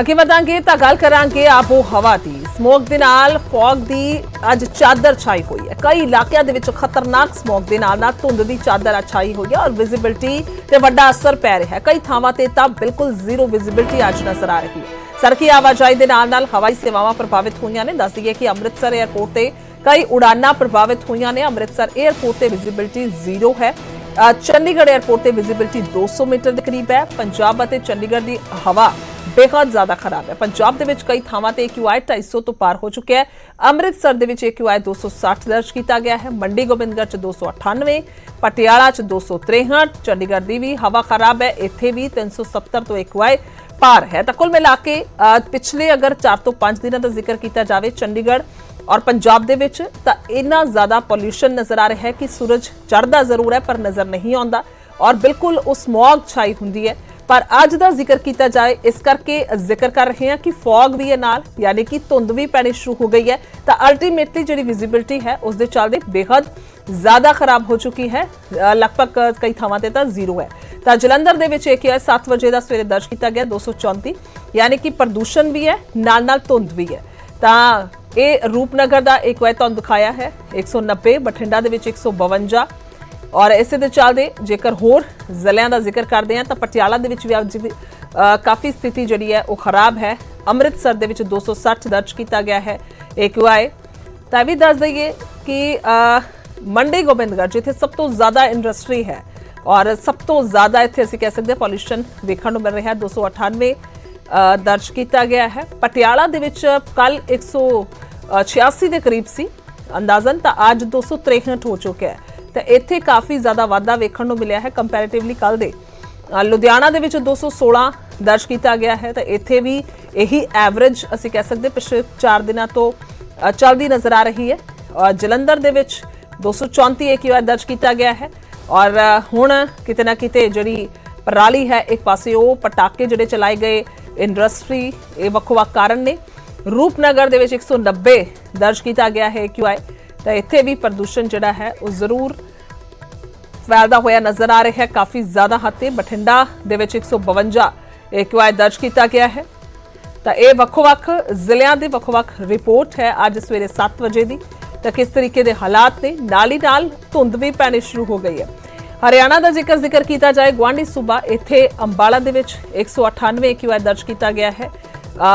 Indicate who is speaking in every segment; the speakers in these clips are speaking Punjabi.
Speaker 1: ਅੱਗੇ ਵਧਾਂਗੇ ਤਾਂ ਗੱਲ ਕਰਾਂਗੇ ਆਬੋ ਹਵਾ ਦੀ। ਸਮੋਗ ਦੇ ਨਾਲ ਫੌਗ ਦੀ ਅੱਜ ਚਾਦਰ ਛਾਈ ਹੋਈ ਹੈ। ਕਈ ਇਲਾਕਿਆਂ ਦੇ ਵਿੱਚ ਖਤਰਨਾਕ ਸਮੋਗ ਦੇ ਨਾਲ ਨਾਲ ਧੁੰਦ ਦੀ ਚਾਦਰ ਛਾਈ ਹੋਈ ਹੈ ਔਰ ਵਿਜ਼ਿਬਿਲਟੀ ਤੇ ਵੱਡਾ ਅਸਰ ਪੈ ਰਿਹਾ ਹੈ। ਕਈ ਥਾਵਾਂ ਤੇ ਤਾਂ ਬਿਲਕੁਲ ਜ਼ੀਰੋ ਵਿਜ਼ਿਬਿਲਟੀ ਅੱਜ ਨਜ਼ਰ ਆ ਰਹੀ ਹੈ। ਸੜਕੀ ਆਵਾਜਾਈ ਦੇ ਨਾਲ ਨਾਲ ਹਵਾਈ ਸੇਵਾਵਾਂ ਪ੍ਰਭਾਵਿਤ ਹੋਈਆਂ ਨੇ। ਦੱਸ ਦਈਏ ਕਿ ਅੰਮ੍ਰਿਤਸਰ 에ਅਰਪੋਰਟ ਤੇ ਕਈ ਉਡਾਨਾਂ ਪ੍ਰਭਾਵਿਤ ਹੋਈਆਂ ਨੇ। ਅੰਮ੍ਰਿਤਸਰ 에ਅਰਪੋਰਟ ਤੇ ਵਿਜ਼ਿਬਿਲਟੀ ਜ਼ੀਰੋ ਹੈ। ਚੰਡੀਗੜ੍ਹ 에ਅਰਪੋਰਟ ਤੇ ਵਿਜ਼ਿਬਿਲਟੀ 200 ਮੀਟਰ ਦੇ ਕਰੀਬ ਹੈ। ਪੰਜਾਬ ਅਤੇ ਚੰਡੀਗੜ੍ਹ ਦੀ ਹਵਾ ਬੇਹੱਦ ਜ਼ਿਆਦਾ ਖਰਾਬ ਹੈ। ਪੰਜਾਬ ਦੇ ਵਿੱਚ ਕਈ ਥਾਵਾਂ ਤੇ AQI 250 ਤੋਂ ਪਾਰ ਹੋ ਚੁੱਕਿਆ ਹੈ। ਅੰਮ੍ਰਿਤਸਰ ਦੇ ਵਿੱਚ AQI 260 ਦਰਜ ਕੀਤਾ ਗਿਆ ਹੈ। ਮੰਡੀ ਗੋਬਿੰਦਗੜ੍ਹ ਚ 298 ਪਟਿਆਲਾ ਚ 263 ਚੰਡੀਗੜ੍ਹ ਦੀ ਵੀ ਹਵਾ ਖਰਾਬ ਹੈ। ਇੱਥੇ ਵੀ 370 ਤੋਂ AQI ਪਾਰ ਹੈ। ਤਾਂ ਕੁੱਲ ਮਿਲਾ ਕੇ ਪਿਛਲੇ ਅਗਰ 4 ਤੋਂ 5 ਦਿਨਾਂ ਦਾ ਜ਼ਿਕਰ ਕੀਤਾ ਜਾਵੇ ਚੰਡੀਗੜ੍ਹ ਔਰ ਪੰਜਾਬ ਦੇ ਵਿੱਚ, ਤਾਂ ਇੰਨਾ ਜ਼ਿਆਦਾ ਪੋਲਿਊਸ਼ਨ ਨਜ਼ਰ ਆ ਰਿਹਾ ਹੈ ਕਿ ਸੂਰਜ ਚੜ੍ਹਦਾ ਜ਼ਰੂਰ ਹੈ, ਪਰ ਨਜ਼ਰ ਨਹੀਂ ਆਉਂਦਾ ਔਰ ਬਿਲਕੁਲ ਉਹ ਸਮੌਗ ਛਾਈ ਹੁੰਦੀ ਹੈ। ਪਰ ਅੱਜ ਦਾ ਜ਼ਿਕਰ ਕੀਤਾ ਜਾਏ, ਇਸ ਕਰਕੇ ਜ਼ਿਕਰ ਕਰ ਰਹੇ ਹਾਂ ਕਿ ਫੌਗ ਵੀ ਇਹ ਨਾਲ, ਯਾਨੀ ਕਿ ਧੁੰਦ ਵੀ ਪੈਣੀ ਸ਼ੁਰੂ ਹੋ ਗਈ ਹੈ। ਤਾਂ ਅਲਟੀਮੇਟਲੀ ਜਿਹੜੀ ਵਿਜ਼ਿਬਿਲਟੀ ਹੈ, ਉਸ ਦੇ ਚੱਲਦੇ ਬੇहद ਜ਼ਿਆਦਾ ਖਰਾਬ ਹੋ ਚੁੱਕੀ ਹੈ। ਲਗਭਗ ਕਈ ਥਾਵਾਂ ਤੇ ਤਾਂ ਜ਼ੀਰੋ ਹੈ। ਤਾਂ ਜਲੰਧਰ ਦੇ ਵਿੱਚ ਇਹ 7 ਵਜੇ ਦਾ ਸਵੇਰੇ ਦਰਜ ਕੀਤਾ ਗਿਆ 234 ਯਾਨੀ ਕਿ ਪ੍ਰਦੂਸ਼ਣ ਵੀ ਹੈ ਨਾਲ ਨਾਲ ਧੁੰਦ ਵੀ ਹੈ। ਤਾਂ ਇਹ ਰੂਪਨਗਰ ਦਾ ਇੱਕ ਵਾਰ ਤੁਹਾਨੂੰ ਦਿਖਾਇਆ ਹੈ 190 ਬਠਿੰਡਾ ਦੇ ਵਿੱਚ 152 ਔਰ ਇਸੇ ਦੇ ਚੱਲਦੇ, ਜੇਕਰ ਹੋਰ ਜ਼ਿਲ੍ਹਿਆਂ ਦਾ ਜ਼ਿਕਰ ਕਰਦੇ ਹਾਂ, ਤਾਂ ਪਟਿਆਲਾ ਦੇ ਵਿੱਚ ਵੀ ਅੱਜ ਕਾਫੀ ਸਥਿਤੀ ਜਿਹੜੀ ਹੈ, ਉਹ ਖਰਾਬ ਹੈ। ਅੰਮ੍ਰਿਤਸਰ ਦੇ ਵਿੱਚ 260 ਦਰਜ ਕੀਤਾ ਗਿਆ ਹੈ AQI ਤਾਂ ਇਹ ਵੀ ਦੱਸ ਦਈਏ ਕਿ ਮੰਡੀ ਗੋਬਿੰਦਗੜ੍ਹ, ਜਿੱਥੇ ਸਭ ਤੋਂ ਜ਼ਿਆਦਾ ਇੰਡਸਟਰੀ ਹੈ ਔਰ ਸਭ ਤੋਂ ਜ਼ਿਆਦਾ ਇੱਥੇ ਅਸੀਂ ਕਹਿ ਸਕਦੇ ਹਾਂ ਪੋਲਿਊਸ਼ਨ ਵੇਖਣ ਨੂੰ ਮਿਲ ਰਿਹਾ ਹੈ। 298 ਅ, ਦਰਜ ਕੀਤਾ ਗਿਆ ਹੈ। ਪਟਿਆਲਾ ਦੇ ਵਿੱਚ ਕੱਲ 186 ਦੇ ਕਰੀਬ ਸੀ। ਅੰਦਾਜ਼ਨ ਤਾਂ ਅੱਜ 263 ਹੋ ਚੁੱਕਿਆ ਹੈ। ਤਾਂ ਇੱਥੇ ਕਾਫੀ ਜ਼ਿਆਦਾ ਵਾਧਾ ਵੇਖਣ ਨੂੰ ਮਿਲਿਆ ਹੈ ਕੰਪੈਰੀਟਿਵਲੀ ਕੱਲ ਦੇ। ਲੁਧਿਆਣਾ ਦੇ ਵਿੱਚ 216 ਦਰਜ ਕੀਤਾ ਗਿਆ ਹੈ। ਤਾਂ ਇੱਥੇ ਵੀ ਇਹੀ ਐਵਰੇਜ ਅਸੀਂ ਕਹਿ ਸਕਦੇ ਪਿਛਲੇ 4 ਦਿਨਾਂ ਤੋਂ ਚੱਲਦੀ ਨਜ਼ਰ ਆ ਰਹੀ ਹੈ। ਔਰ ਜਲੰਧਰ ਦੇ ਵਿੱਚ 234 AQI ਦਰਜ ਕੀਤਾ ਗਿਆ ਹੈ। ਔਰ ਹੁਣ ਕਿਤੇ ਨਾ ਕਿਤੇ ਜਿਹੜੀ ਪਰਾਲੀ ਹੈ ਇੱਕ ਪਾਸੇ ਉਹ ਪਟਾਕੇ ਜਿਹੜੇ ਚਲਾਏ ਗਏ ਇੰਡਸਟਰੀ, ਇਹ ਵੱਖੋ ਵੱਖ ਕਾਰਨ ਨੇ। ਰੂਪਨਗਰ ਦੇ ਵਿੱਚ 190 ਦਰਜ ਕੀਤਾ ਗਿਆ ਹੈ AQI ਤਾਂ ਇੱਥੇ ਵੀ ਪ੍ਰਦੂਸ਼ਣ ਜਿਹੜਾ ਹੈ ਉਹ ਜ਼ਰੂਰ ਫੈਲਦਾ ਹੋਇਆ ਨਜ਼ਰ ਆ ਰਿਹਾ ਹੈ। ਕਾਫੀ ਜ਼ਿਆਦਾ ਹੱਦ ਤੇ ਬਠਿੰਡਾ ਦੇ ਵਿੱਚ 152 AQI ਦਰਜ ਕੀਤਾ ਗਿਆ ਹੈ। ਤਾਂ ਇਹ ਵੱਖੋ-ਵੱਖ ਜ਼ਿਲ੍ਹਿਆਂ ਦੇ ਵੱਖੋ-ਵੱਖ ਰਿਪੋਰਟ ਹੈ ਅੱਜ ਸਵੇਰੇ 7 ਵਜੇ ਦੀ। ਤਾਂ ਕਿਸ ਤਰੀਕੇ ਦੇ ਹਾਲਾਤ ਨੇ? ਨਾਲ ਹੀ ਨਾਲ ਧੁੰਦ ਵੀ ਪੈਣੀ ਸ਼ੁਰੂ ਹੋ ਗਈ ਹੈ। ਹਰਿਆਣਾ ਦਾ ਜ਼ਿਕਰ ਜ਼ਿਕਰ ਕੀਤਾ ਜਾਏ ਗਵਾਂਢੀ ਸੂਬਾ ਇੱਥੇ ਅੰਬਾਲਾ ਦੇ ਵਿੱਚ 198 AQI ਦਰਜ ਕੀਤਾ ਗਿਆ ਹੈ।